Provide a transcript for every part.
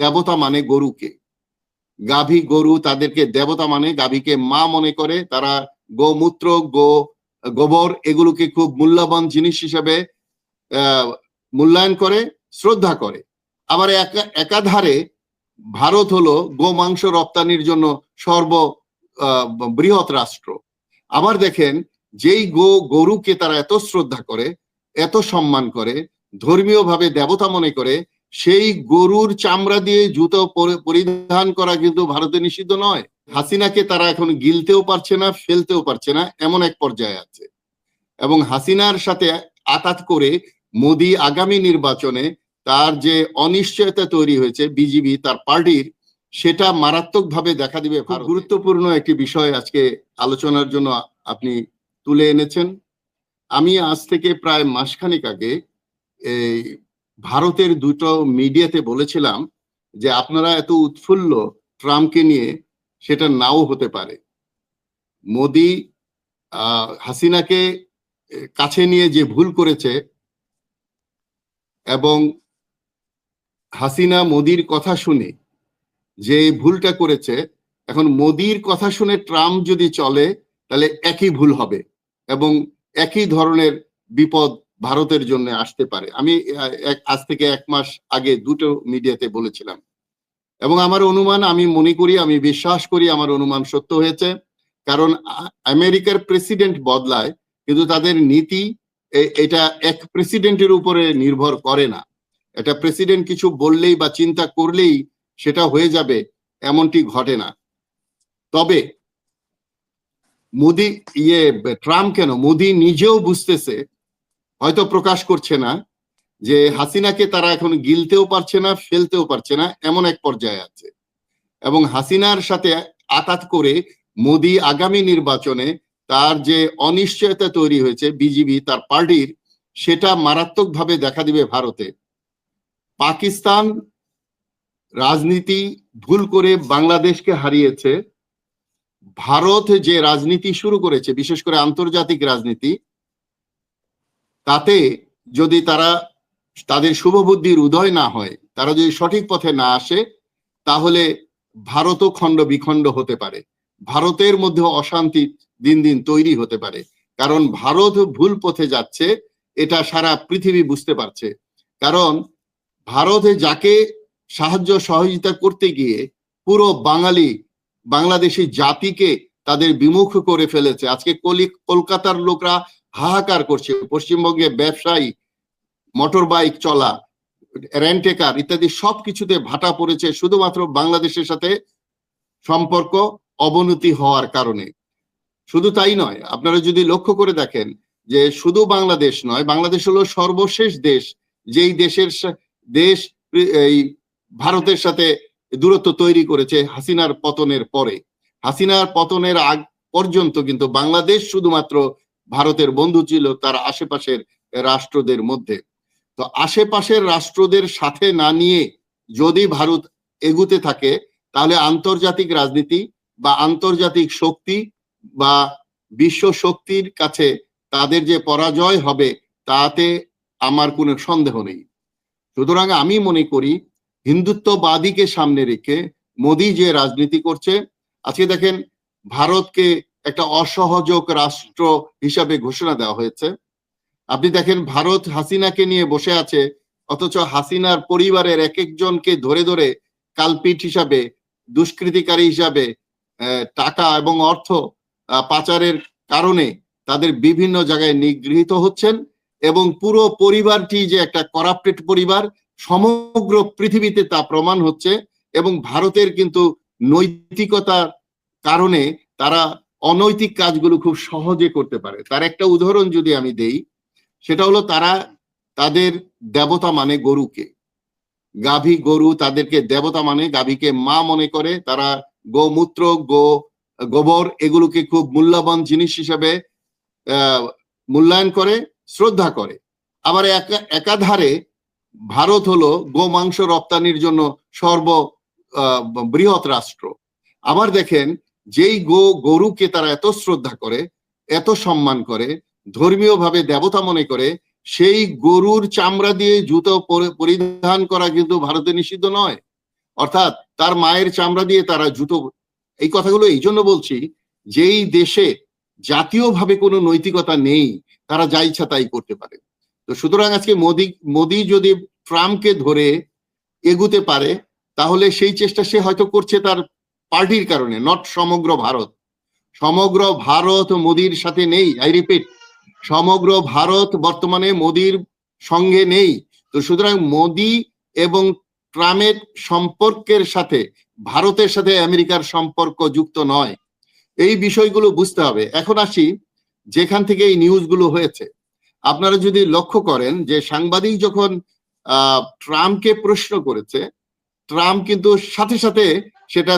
দেবতা মানে গরুকে। গাভী গরু তাদেরকে দেবতা মানে গাভীকে মা মনে করে, তারা গোমূত্র, গো, গোবর এগুলোকে খুব মূল্যবান জিনিস হিসেবে মূল্যায়ন করে, শ্রদ্ধা করে। আবার একাধারে ভারত হলো গোমাংস রপ্তানির জন্য সর্ব বৃহৎ রাষ্ট্র। আবার দেখেন, যেই গো, গরুকে তারা এত শ্রদ্ধা করে, এত সম্মান করে ধর্মীয় ভাবে দেবতা মনে করে সেই গরুর চামড়া দিয়ে জুতো পরিধান করা কিন্তু ভারতে নিষিদ্ধ নয়। হাসিনাকে তারা এখন গিলতেও পারছে না ফেলতেও পারছে না এমন এক পর্যায়ে আছে। এবং হাসিনার সাথে আতাত করে মোদি আগামী নির্বাচনে তার যে অনিশ্চয়তা তৈরি হয়েছে বিজিবি তার পার্টির সেটা মারাত্মকভাবে দেখা দিবে গুরুত্বপূর্ণ একটি বিষয় আজকে আলোচনার জন্য আপনি তুলে এনেছেন। আমি আজ থেকে প্রায় মাসখানেক আগে এই ভারতের দুটো মিডিয়াতে বলেছিলাম যে আপনারা এত উৎফুল্ল ট্রাম্পকে নিয়ে সেটা নাও হতে পারে। মোদি হাসিনাকে কাছে নিয়ে যে ভুল করেছে এবং হাসিনা মোদির কথা শুনে যে ভুলটা করেছে, এখন মোদির কথা শুনে ট্রাম্প যদি চলে, তাহলে একই ভুল হবে এবং একই ধরনের বিপদ ভারতের জন্য আসতে পারে। আমি আজ থেকে এক মাস আগে দুটো মিডিয়াতে বলেছিলাম। এবং আমার অনুমান, আমি মনে করি, আমি বিশ্বাস করি, আমার অনুমান সত্য হয়েছে। কারণ আমেরিকার প্রেসিডেন্ট বদলায়, কিন্তু তাদের নীতি এটা এক প্রেসিডেন্টের উপরে নির্ভর করে না। এটা প্রেসিডেন্ট কিছু বললেই বা চিন্তা করলেই সেটা হয়ে যাবে, এমনটি ঘটে না। তবে, মোদি ইয়ে ট্রাম্প কেন? মোদি নিজেও বুঝতেছে হয়তো প্রকাশ করছে না যে হাসিনাকে তারা এখন গিলতেও পারছে না, ফেলতেও পারছে না, এমন এক পর্যায়ে আছে। এবং হাসিনার সাথে আতাত করে মোদি আগামী নির্বাচনে তার যে অনিশ্চয়তা তৈরি হয়েছে বিজিবি, তার পার্টির, সেটা মারাত্মকভাবে দেখা দিবে ভারতে। পাকিস্তান রাজনীতি ভুল করে বাংলাদেশকে হারিয়েছে। ভারত যে রাজনীতি শুরু করেছে, বিশেষ করে আন্তর্জাতিক রাজনীতি তাতে যদি তারা তাদের শুভবুদ্ধির উদয় না হয়, তারা যদি সঠিক পথে না আসে, তাহলে ভারতও খণ্ড বিখণ্ড হতে পারে। ভারতের মধ্যে অশান্তি দিন দিন তৈরি হতে পারে। কারণ ভারত ভুল পথে যাচ্ছে, এটা সারা পৃথিবী বুঝতে পারছে। কারণ ভারতে যাকে সাহায্য সহযোগিতা করতে গিয়ে পুরো বাঙালি, বাংলাদেশি জাতিকে তাদের বিমুখ করে ফেলেছে। আজকে কলি, কলকাতার লোকরা হাহাকার করছে। পশ্চিমবঙ্গে ব্যবসায়ী মোটর বাইক চলা রেন্টেকার ইত্যাদি সব কিছুতে ভাটা পড়েছে শুধুমাত্র বাংলাদেশের সাথে সম্পর্ক অবনতি হওয়ার কারণে। শুধু তাই নয়, আপনারা যদি লক্ষ্য করে দেখেন যে শুধু বাংলাদেশ নয়, বাংলাদেশ হলো সর্বশেষ দেশ, যেই দেশের দেশ এই ভারতের সাথে দূরত্ব তৈরি করেছে হাসিনার পতনের পরে। হাসিনার পতনের আগ পর্যন্ত কিন্তু বাংলাদেশ শুধুমাত্র ভারতের বন্ধু ছিল তার আশেপাশের রাষ্ট্রদের মধ্যে। তো আশেপাশের রাষ্ট্রদের সাথে না নিয়ে যদি ভারত এগুতে থাকে, তাহলে আন্তর্জাতিক রাজনীতি বা আন্তর্জাতিক শক্তি বা বিশ্ব শক্তির কাছে তাদের যে পরাজয় হবে, তাতে আমার কোনো সন্দেহ নেই। সুতরাং আমি মনে করি, হিন্দুত্ববাদীকে সামনে রেখে মোদি যে রাজনীতি করছে, আজকে দেখেন ভারতকে একটা অসহযোগ রাষ্ট্র হিসাবে ঘোষণা দেওয়া হয়েছে। আপনি দেখেন, ভারত হাসিনাকে নিয়ে বসে আছে, অথচ হাসিনার পরিবারের এক একজনকে ধরে ধরে কালপিট হিসাবে, দুষ্কৃতিকারী হিসাবে টাকা এবং অর্থ পাচারের কারণে তাদের বিভিন্ন জায়গায় নিগৃহীত হচ্ছেন এবং পুরো পরিবারটি যে একটা করাপ্টেড পরিবার, সমগ্র পৃথিবীতে তা প্রমাণ হচ্ছে এবং ভারতের কিন্তু নৈতিকতার কারণে তারা অনৈতিক কাজগুলো খুব সহজে করতে পারে। তার একটা উদাহরণ যদি আমি দেই, সেটা হলো তারা তাদের দেবতা মানে গরুকে। গাভী গরু তাদেরকে দেবতা মানে গাভীকে মা মনে করে। তারা গোমূত্র, গো, গোবর এগুলোকে খুব মূল্যবান জিনিস হিসেবে মূল্যায়ন করে, শ্রদ্ধা করে। আবার একা- একাধারে ভারত হলো গোমাংস রপ্তানির জন্য সর্ব বৃহৎ রাষ্ট্র। আবার দেখেন যেই গো, গরুকে তারা এত শ্রদ্ধা করে, এত সম্মান করে ধর্মীয় ভাবে দেবতা মনে করে, সেই গরুর চামড়া দিয়ে জুতো পরিধান করা কিন্তু ভারতে নিষিদ্ধ নয়। অর্থাৎ তার মায়ের চামড়া দিয়ে তারা জুতো, এই কথাগুলো এই জন্য বলছি, যেই দেশে জাতীয়ভাবে কোনো নৈতিকতা নেই, তারা যা ইচ্ছা তাই করতে পারে। তো সুতরাং আজকে মোদি মোদি যদি ট্রাম্পকে ধরে এগুতে পারে, তাহলে সেই চেষ্টা সে হয়তো করছে তার পার্টির কারণে নট সমগ্র ভারত। সমগ্র ভারত মোদির সাথে নেই আই রিপিট সমগ্র ভারত বর্তমানে মোদির সঙ্গে নেই। তো সুতরাং মোদি এবং ট্রাম্পের সম্পর্কের সাথে, ভারতের সাথে আমেরিকার সম্পর্ক যুক্ত নয়। এই বিষয়গুলো বুঝতে হবে। এখন আসি যেখান থেকে এই নিউজগুলো হয়েছে। আপনারা যদি লক্ষ্য করেন যে সাংবাদিক যখন ট্রাম্পকে প্রশ্ন করেছে, ট্রাম্প কিন্তু সাথে সাথে সেটা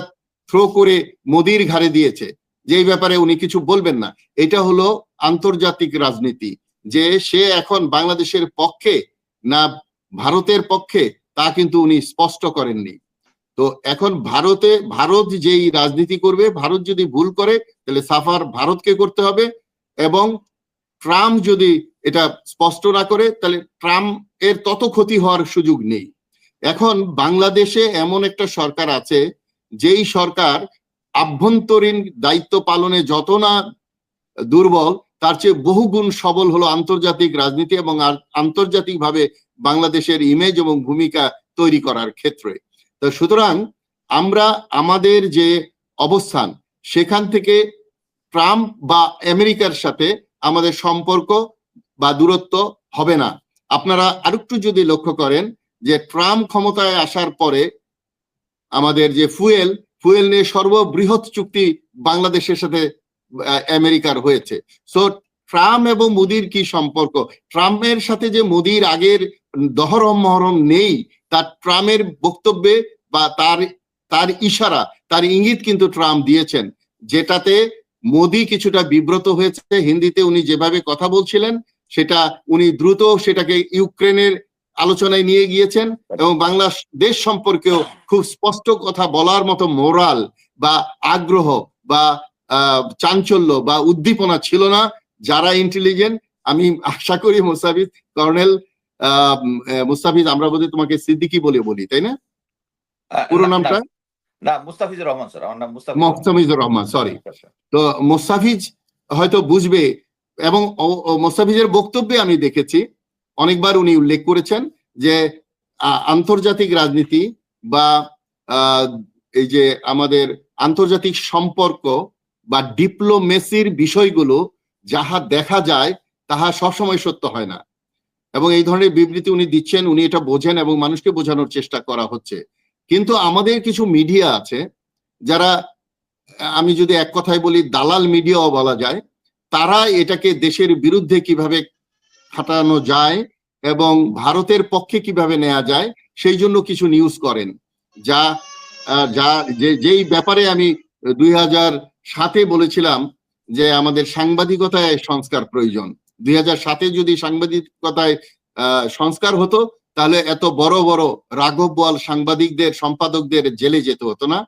থ্রো করে মোদির ঘাড়ে দিয়েছে। যে ব্যাপারে উনি কিছু বলবেন না। এটা হলো আন্তর্জাতিক রাজনীতি। যে সে এখন বাংলাদেশের পক্ষে না ভারতের পক্ষে, তা কিন্তু উনি স্পষ্ট করেননি। তো এখন ভারতে, ভারত যেই রাজনীতি করবে, ভারত যদি ভুল করে, তাহলে সাফার ভারতকে করতে হবে এবং ট্রাম্প যদি এটা স্পষ্ট না করে, তাহলে ট্রাম্প এর তত ক্ষতি হওয়ার সুযোগ নেই। এখন বাংলাদেশে এমন একটা সরকার আছে যেই সরকার আভ্যন্তরীণ দায়িত্ব পালনে যত না দুর্বল, তার চেয়ে বহুগুণ সবল হলো আন্তর্জাতিক রাজনীতি এবং আন্তর্জাতিকভাবে বাংলাদেশের ইমেজ এবং ভূমিকা তৈরি করার ক্ষেত্রে। তো সুতরাং আমরা আমাদের যে অবস্থান, সেখান থেকে ট্রাম্প বা আমেরিকার সাথে আমাদের সম্পর্ক বা দূরত্ব হবে না। আপনারা আরেকটু যদি লক্ষ্য করেন যে ট্রাম্প ক্ষমতায় আসার পরে আমাদের যে ফুয়েল ফুয়েল নিয়ে সর্ববৃহৎ চুক্তি বাংলাদেশের সাথে আমেরিকার হয়েছে। সো ট্রাম্প এবং মোদির কি সম্পর্ক? ট্রাম্পের সাথে যে মোদির আগের দহরম মহরম নেই, তার, ট্রাম্পের বক্তব্যে বা তার তার ইশারা, তার ইঙ্গিত কিন্তু ট্রাম্প দিয়েছেন। যেটাতে মোদি কিছুটা বিব্রত হয়েছে। হিন্দিতে উনি যেভাবে কথা বলছিলেন, সেটা উনি দ্রুত সেটাকে ইউক্রেনের আলোচনায় নিয়ে গিয়েছেন এবং বাংলাদেশ সম্পর্কেও খুব স্পষ্ট কথা বলার মতো মোরাল বা আগ্রহ বা চাঞ্চল্য বা উদ্দীপনা ছিল না। যারা ইন্টেলিজেন্ট আমি আশা করি মুস্তাফিজ কর্নেল মুস্তাফিজ আমরা বোধহয় তোমাকে সিদ্দিকি বলে বলি তাই না? পুরো নামটা? না মুস্তাফিজুর রহমান স্যার আমার নাম মুস্তাফিজুর রহমান। সরি তো মুস্তাফিজ হয়তো বুঝবে এবং মোস্তাফিজের বক্তব্যে আমি দেখেছি অনেকবার উনি উল্লেখ করেছেন যে আন্তর্জাতিক রাজনীতি বা এই যে আমাদের আন্তর্জাতিক সম্পর্ক বা ডিপ্লোমেসির বিষয়গুলো যাহা দেখা যায়, তাহা সবসময় সত্য হয় না। এবং এই ধরনের বিবৃতি উনি দিচ্ছেন, উনি এটা বোঝেন এবং মানুষকে বোঝানোর চেষ্টা করা হচ্ছে। কিন্তু আমাদের কিছু মিডিয়া আছে যারা, আমি যদি এক কথায় বলি, দালাল মিডিয়াও বলা যায়, তারা এটাকে দেশের বিরুদ্ধে কীভাবে খাটানো যায় এবং ভারতের পক্ষে কীভাবে নেওয়া যায়, সেই জন্য কিছু নিউজ করেন। যা যা যেই ব্যাপারে আমি দুই হাজার সাতে বলেছিলাম যে আমাদের সাংবাদিকতায় সংস্কার প্রয়োজন। দুই হাজার সাতে যদি সাংবাদিকতায় সংস্কার হতো, তাহলে এত বড় বড় রাঘব বোয়াল সাংবাদিকদের, সম্পাদকদের জেলে যেতে হতো না,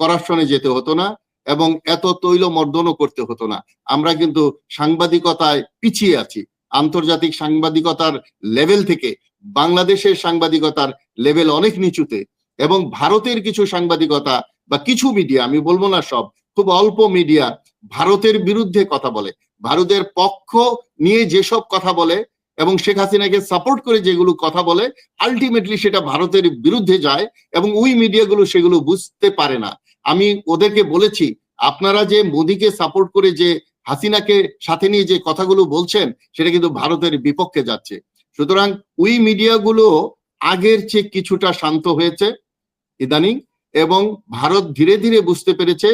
করাপশনে যেতে হতো না এবং এত তৈল মর্দনও করতে হতো না। আমরা কিন্তু সাংবাদিকতায় পিছিয়ে আছি। আন্তর্জাতিক সাংবাদিকতার লেভেল থেকে বাংলাদেশের সাংবাদিকতার লেভেল অনেক নিচুতে এবং ভারতের কিছু সাংবাদিকতা বা কিছু মিডিয়া আমি বলব না সব, খুব অল্প মিডিয়া ভারতের বিরুদ্ধে কথা বলে। ভারতের পক্ষ নিয়ে যেসব কথা বলে এবং শেখ হাসিনাকে সাপোর্ট করে যেগুলো কথা বলে আলটিমেটলি সেটা ভারতের বিরুদ্ধে যায় এবং ওই মিডিয়াগুলো সেগুলো বুঝতে পারে না। আমি ওদেরকে বলেছি, আপনারা যে মোদিকে সাপোর্ট করে যে হাসিনাকে সাথে নিয়ে যে কথাগুলো বলছেন, সেটা কিন্তু ভারতের বিপক্ষে যাচ্ছে। সুতরাং ওই মিডিয়াগুলো আগের চেয়ে কিছুটা শান্ত হয়েছে ইদানিং এবং ভারত ধীরে ধীরে বুঝতে পেরেছে,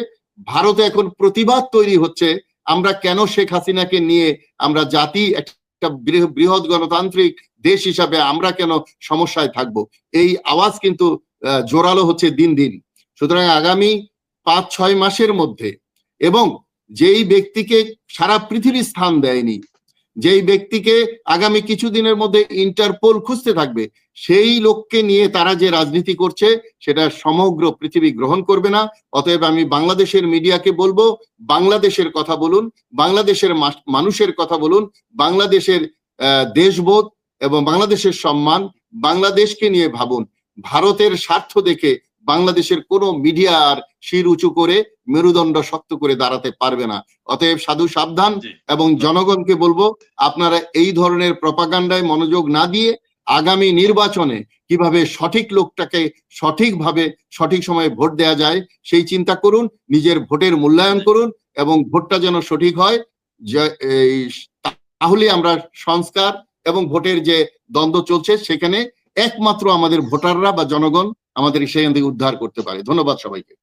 ভারতে এখন প্রতিবাদ তৈরি হচ্ছে, আমরা কেন শেখ হাসিনাকে নিয়ে আমরা জাতি একটা বৃহৎ গণতান্ত্রিক দেশ হিসাবে আমরা কেন সমস্যায় থাকব? এই আওয়াজ কিন্তু জোরালো হচ্ছে দিন দিন। সুতরাং আগামী পাঁচ ছয় মাসের মধ্যে এবং যেই ব্যক্তিকে সারা পৃথিবী স্থান দেয়নি, যেই ব্যক্তিকে আগামী কিছুদিনের মধ্যে ইন্টারপোল খুঁজতে থাকবে, সেই লোককে নিয়ে তারা যে রাজনীতি করছে, সেটা সমগ্র পৃথিবী গ্রহণ করবে না। অতএব আমি বাংলাদেশের মিডিয়াকে বলব, বাংলাদেশের কথা বলুন, বাংলাদেশের মানুষের কথা বলুন, বাংলাদেশের দেশবোধ এবং বাংলাদেশের সম্মান বাংলাদেশকে নিয়ে ভাবুন। ভারতের স্বার্থ দেখে বাংলাদেশের কোনো মিডিয়া আর শির উঁচু করে মেরুদণ্ড শক্ত করে দাঁড়াতে পারবে না। অতএব সাধু সাবধান এবং জনগণকে বলব আপনারা এই ধরনের প্রপাগান্ডায় মনোযোগ না দিয়ে আগামী নির্বাচনে কীভাবে সঠিক লোকটাকে সঠিকভাবে সঠিক সময়ে ভোট দেওয়া যায় সেই চিন্তা করুন নিজের ভোটের মূল্যায়ন করুন এবং ভোটটা যেন সঠিক হয় তাহলে আমরা সংস্কার এবং ভোটের যে দ্বন্দ্ব চলছে সেখানে একমাত্র আমাদের ভোটাররা বা জনগণ আমাদের সেখান থেকে উদ্ধার করতে পারে। ধন্যবাদ সবাইকে।